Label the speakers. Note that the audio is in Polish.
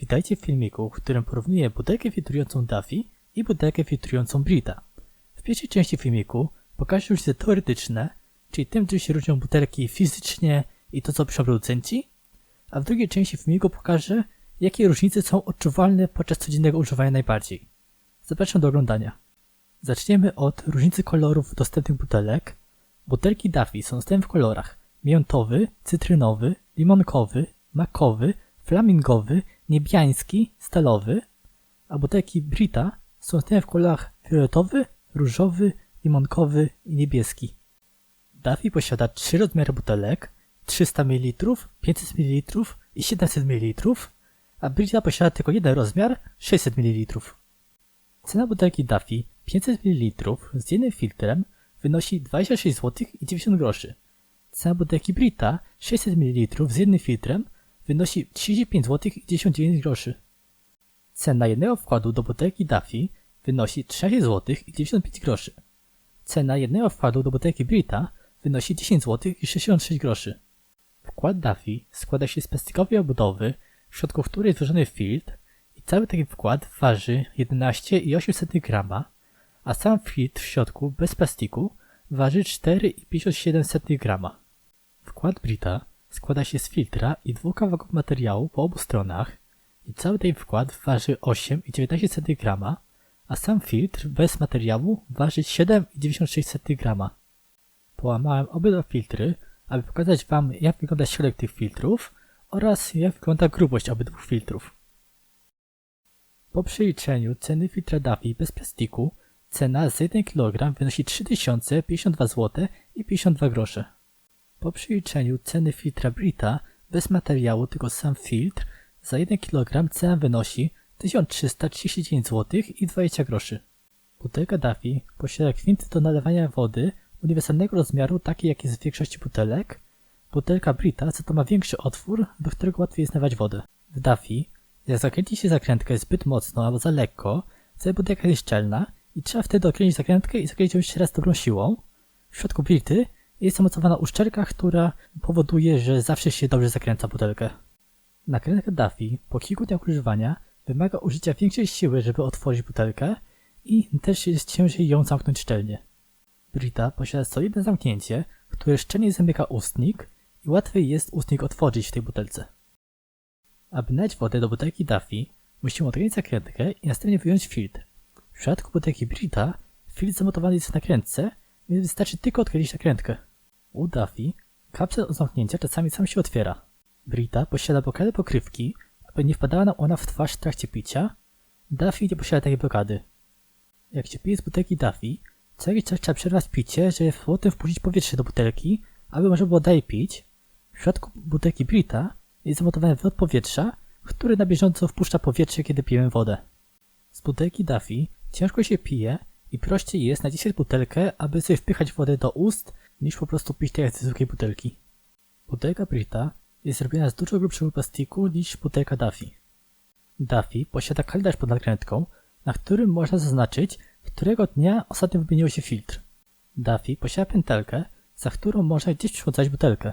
Speaker 1: Witajcie w filmiku, w którym porównuję butelkę filtrującą Duffy i butelkę filtrującą Brita. W pierwszej części filmiku pokażę różnice teoretyczne, czyli tym, czym się różnią butelki fizycznie i to, co piszą producenci, a w drugiej części filmiku pokażę, jakie różnice są odczuwalne podczas codziennego używania najbardziej. Zapraszam do oglądania. Zaczniemy od różnicy kolorów dostępnych butelek. Butelki Duffy są dostępne w kolorach miętowy, cytrynowy, limonkowy, makowy, flamingowy, niebiański, stalowy, a butelki Brita są dostępne w kolorach fioletowy, różowy, limonkowy i niebieski. Duffy posiada trzy rozmiary butelek 300 ml, 500 ml i 700 ml, a Brita posiada tylko jeden rozmiar 600 ml. Cena butelki Duffy 500 ml z jednym filtrem wynosi 26 zł i 90 groszy. Cena butelki Brita 600 ml z jednym filtrem wynosi 35 zł i 99 groszy. Cena jednego wkładu do butelki Duffy wynosi 13 zł i 95 groszy. Cena jednego wkładu do butelki Brita wynosi 10 zł i 66 groszy. Wkład Duffy składa się z plastikowej obudowy, w środku której jest włożony filtr i cały taki wkład waży 11,8 grama, a sam filtr w środku bez plastiku waży 4,57 grama. Wkład Brita składa się z filtra i dwóch kawałków materiału po obu stronach i cały ten wkład waży 8,19 grama, a sam filtr bez materiału waży 7,96 grama. Połamałem obydwa filtry, aby pokazać Wam jak wygląda środek tych filtrów oraz jak wygląda grubość obydwu filtrów. Po przeliczeniu ceny filtra Duffy bez plastiku cena za 1 kg wynosi 3052 zł i 52 grosze. Po przeliczeniu ceny filtra Brita bez materiału, tylko sam filtr, za 1 kg cena wynosi 1339 zł i 20 groszy. Butelka Duffy posiada kwinty do nalewania wody uniwersalnego rozmiaru, taki jak jest w większości butelek. Butelka Brita za to ma większy otwór, do którego łatwiej jest nalewać wodę. W Duffy, jak zakręci się zakrętkę zbyt mocno albo za lekko, wtedy butelka jest szczelna i trzeba wtedy okręcić zakrętkę i zakręcić ją jeszcze raz dobrą siłą. W środku Brity jest zamocowana uszczelka, która powoduje, że zawsze się dobrze zakręca butelkę. Nakrętka Duffy po kilku dniach używania wymaga użycia większej siły, żeby otworzyć butelkę i też jest ciężej ją zamknąć szczelnie. Brita posiada solidne zamknięcie, które szczelnie zamyka ustnik i łatwiej jest ustnik otworzyć w tej butelce. Aby nalać wodę do butelki Duffy, musimy odkręcić zakrętkę i następnie wyjąć filtr. W przypadku butelki Brita filtr zamontowany jest w nakrętce, więc wystarczy tylko odkręcić nakrętkę. U Duffy kapsel od zamknięcia czasami sam się otwiera. Brita posiada blokady pokrywki, aby nie wpadała nam ona w twarz w trakcie picia. Duffy nie posiada takiej blokady. Jak się pije z butelki Duffy, co jakiś czas trzeba przerwać picie, żeby potem wpuścić powietrze do butelki, aby można było dalej pić. W przypadku butelki Brita jest zamontowany wlot powietrza, który na bieżąco wpuszcza powietrze, kiedy pijemy wodę. Z butelki Duffy ciężko się pije i prościej jest naciskać butelkę, aby sobie wpychać wodę do ust, niż po prostu pić jak z zwykłej butelki. Butelka Brita jest zrobiona z dużo grubszego plastiku niż butelka Duffy. Duffy posiada kalendarz pod nakrętką, na którym można zaznaczyć, którego dnia ostatnio wymienił się filtr. Duffy posiada pętelkę, za którą można gdzieś przywiązać butelkę.